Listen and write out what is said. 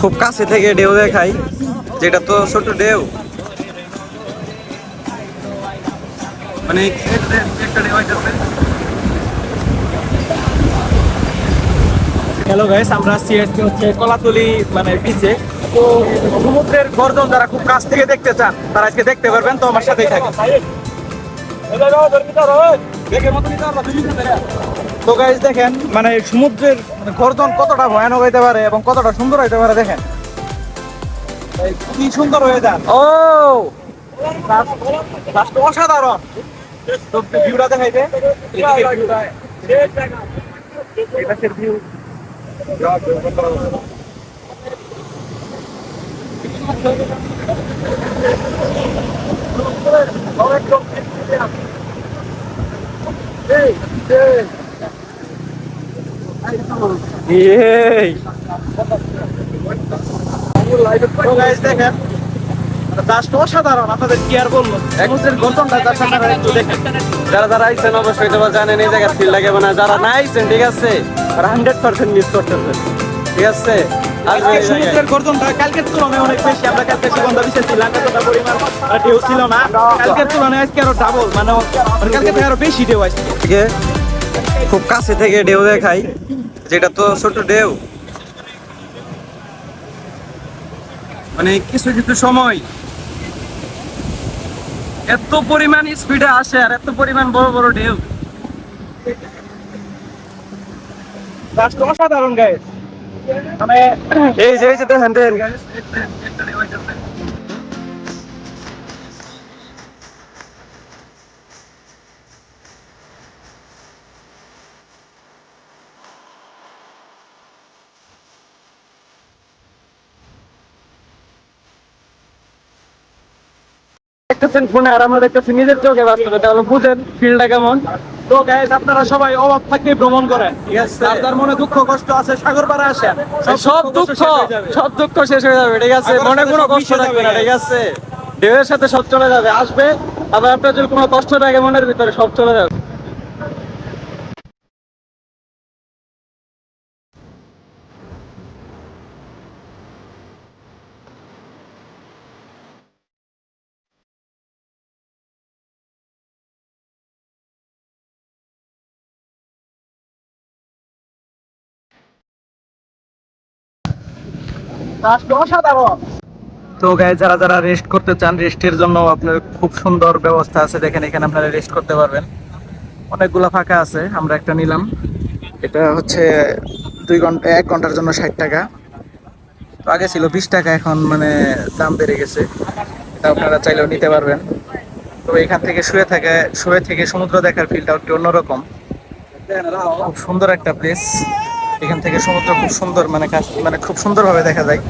খুব কাছে থেকে ঢেউ দেখাই যেটা তো ছোট ঢেউ মানে একটা ঢেউ হ্যালো গাইস আমরা সিএসকে হচ্ছে কলাতলি মানে বিচে তো সমুদ্রের গর্জন যারা খুব কাছ থেকে দেখতে চান তারা আজকে দেখতে পারবেন তো আমার সাথেই থাকেন তো গাইস দেখেন মানে সমুদ্রের গর্জন কতটা ভয়ানক হইতে পারে এবং কতটা সুন্দর হইতে পারে, দেখেন। কি সুন্দর হয়ে যান ও অসাধারণ। ভিউটা দেখাইতে। তো guys দেখেন জাস্ট অসাধারণ আপনাদের কি আর বলব? সমুদ্রের গঠনটা জাস্ট আপনারা একটু দেখেন। যারা যারা আইছেন অবশ্যই তো জানেন এই জায়গায় ফিল লাগে না যারা না আইছেন ঠিক আছে? তারা হান্ড্রেড পার্সেন্ট মিস করতেছেন ঠিক আছে? আজকে সমুদ্রের গর্জনটা কালকের তুলনায় অনেক বেশি আমরা কালকে সুগন্ধা বিশেষ ছিলাম এতটা পরিমাণ মানে ঢেউ ছিল না। কালকের তুলনায় আজকে আরও ডাবল মানে মানে কালকে থেকে আরও বেশি ঢেউ আসছে খুব কাছে থেকে ঢেউ দেখাই যেটা তো ছোট ঢেউ। মানে কিছু কিছু সময় এত পরিমাণ স্পিডে আসে আর এত পরিমাণ বড় বড় ঢেউ। অসাধারণ গাইস মানে এই যে এই যে দেখেন দেখেন। দেখতেছেন ফোনে আর আমরা দেখতেছি নিজের চোখে বাস্তবে। তাহলে বুঝেন ফিল্ডটা কেমন? তো গাইস আপনারা সবাই অভাব থাকলে ভ্রমণ করেন। যার মনে দুঃখ কষ্ট আছে সাগর পাড়া আসেন সব দুঃখ। সব দুঃখ শেষ হয়ে যাবে ঠিক আছে? মনে কোনো কষ্ট থাকবে না ঠিক। আছে? ঢেউয়ের সাথে সব চলে যাবে আসবে আবার আপনার যদি কোনো কষ্ট থাকে মনের ভিতরে সব চলে যাবে। তো গায়ে যারা যারা রেস্ট করতে চান রেস্টের জন্য আপনার খুব সুন্দর ব্যবস্থা আছে। দেখেন, এখানে আপনারা রেস্ট করতে পারবেন। অনেকগুলো ফাঁকা আছে, আমরা একটা নিলাম। এটা হচ্ছে দুই ঘণ্টা, এক ঘণ্টার জন্য ষাট টাকা। তো আগে ছিল বিশ টাকা, এখন মানে দাম বেড়ে গেছে। এটা আপনারা চাইলেও নিতে পারবেন। তো এখান থেকে শুয়ে থাকে, শুয়ে থেকে সমুদ্র দেখার ফিলটা একটু অন্যরকম। খুব সুন্দর একটা প্লেস এখান থেকে সমুদ্র খুব সুন্দর মানে মানে খুব সুন্দরভাবে দেখা যায়।